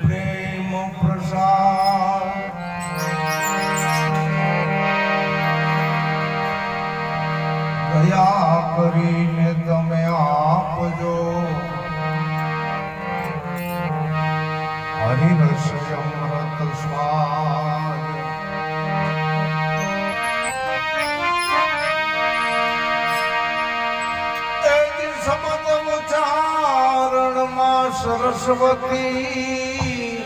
પ્રેમ પ્રસાદ. દયા કરીને સરસ્વતી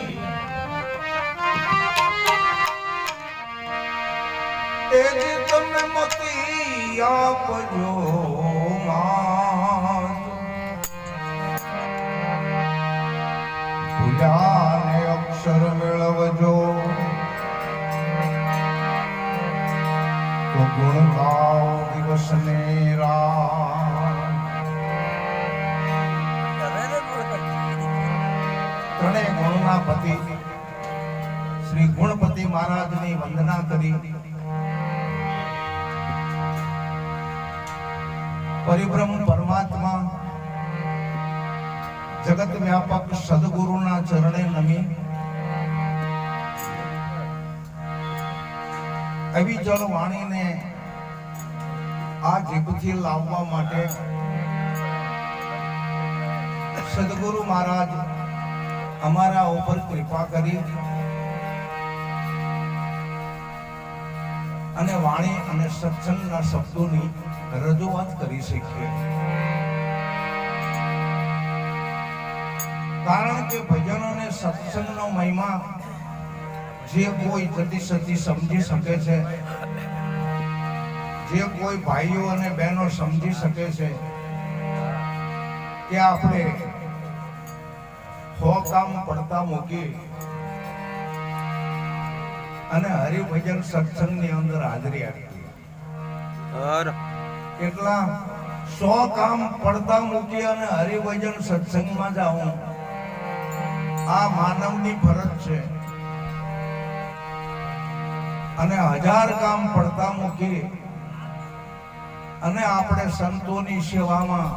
તેજ તમે મતી આપજો ભૂલ્યાને અક્ષર મેળવજો તો ગુણ ગાઓ દિવસ ને ત્રણેય ગુણના પતિ. શ્રી ગુણપતિ મહારાજની વંદના કરી. પરિબ્રહ્મ પરમાત્મા જગત વ્યાપક સદગુરુના ચરણે નમી. એવી જળ વાણીને આ જીભથી લાવવા માટે સદગુરુ મહારાજ અમારા ઉપર કૃપા કરી. અને વાણી અને સત્સંગના શબ્દોની રજૂઆત કરી શકીએ. કારણ કે ભજન અને સત્સંગનો મહિમા જે કોઈ જતી સતી સમજી શકે છે, જે કોઈ ભાઈઓ અને બહેનો સમજી શકે છે કે આપણે હો કામ પડતા મૂકી અને હરિભજન સત્સંગની અંદર હાજરી આપી. કેટલા સો કામ પડતા મૂકી અને હરિભજન સત્સંગમાં જાઉં. આ માનવની ફરજ છે. અને હજાર કામ પડતા મૂકી અને આપણે સંતોની સેવામાં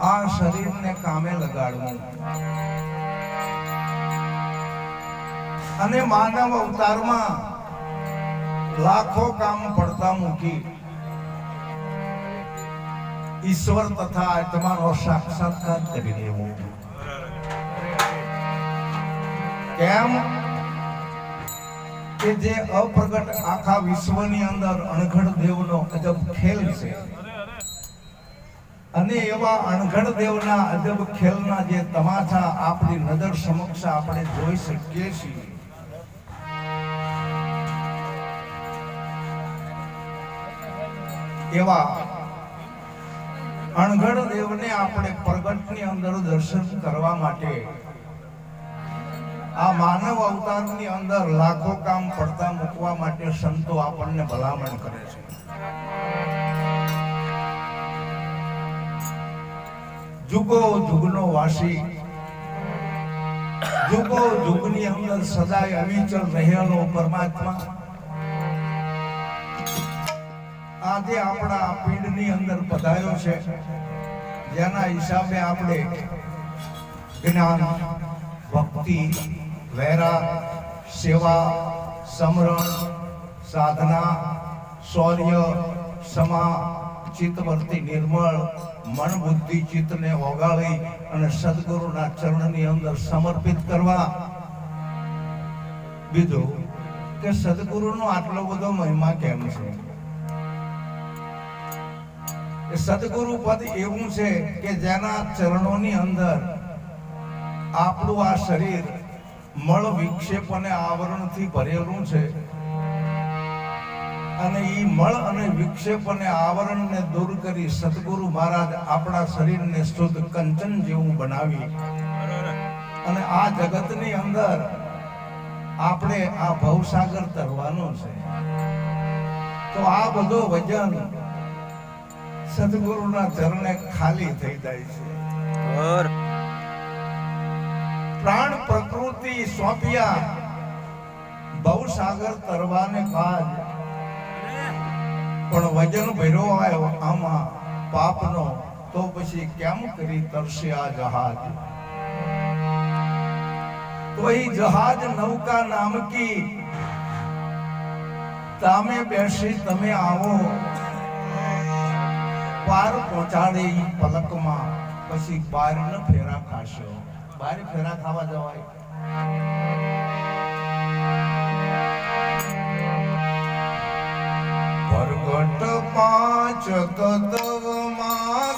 આ શરીરને કામે લગાડવું. અને માનવ અવતારમાં લાખો કામ પડતા મૂકી. ઈશ્વર તથા આત્માનો સાક્ષાત્કાર કરી લેવો કેમ? કે જે અપ્રગટ આખા વિશ્વની અંદર અણઘડ દેવનો અજબ ખેલ છે. અને એવા અણઘડ દેવના અજબ ખેલના જે તમાચા આપણી નજર સમક્ષ આપણે જોઈ શકીએ છીએ. એવા અણઘડ દેવને આપણે પ્રગટની અંદર દર્શન કરવા માટે આ માનવ અવતારની અંદર લાખો કામ પડતા મૂકવા માટે સંતો આપણને ભલામણ કરે છે. જુગો જુગનો વાસી. જુગો જુગની અંદર સદાય અવિચલ રહેલો પરમાત્મા. આજે આપણા પીંડની અંદર પધાર્યો છે. જેના હિસાબે આપણે જ્ઞાન, ભક્તિ વૈરા સેવા, સમરણ, સાધના, શૌર્ય, સમા ચિત્તવર્તી નિર્મળ મન બુદ્ધિ ચિત્તને ઓગાળી અને સદગુરુના ચરણની અંદર સમર્પિત કરવા. બીજું કે સદગુરુનો આટલો બધો મહિમા કેમ છે? એ સદગુરુ પદ એવું છે કે જેના ચરણોની અંદર આપણું આ શરીર મળ વિક્ષેપ અને આવરણથી ભરેલું છે. અને ઈ મળ અને વિક્ષેપ અને આવરણને દૂર કરી સદગુરુ મહારાજ આપણા શરીરને શુદ્ધ કંચન જેવું બનાવી. અને આ જગતની અંદર આપણે આ ભવસાગર તરવાનો છે. તો આ બધો વજન સદગુરુના ચરણે ખાલી થઈ જાય છે. પ્રાણ પ્રકૃતિ સોંપ્યા. ભવસાગર તરવાને કાજ પણ વજન ભર્યો આવ્યો આમાં પાપનો, તો પછી કેમ કરી તરશે આ જહાજ કોઈ જહાજ નૌકા નામકી. તામે બેસી તમે આવો. પાર પહોંચાડે પલકમાં. પછી બાર ન ફેરા ખાશો. બાર ફેરા ખાવા જવાય. chukudu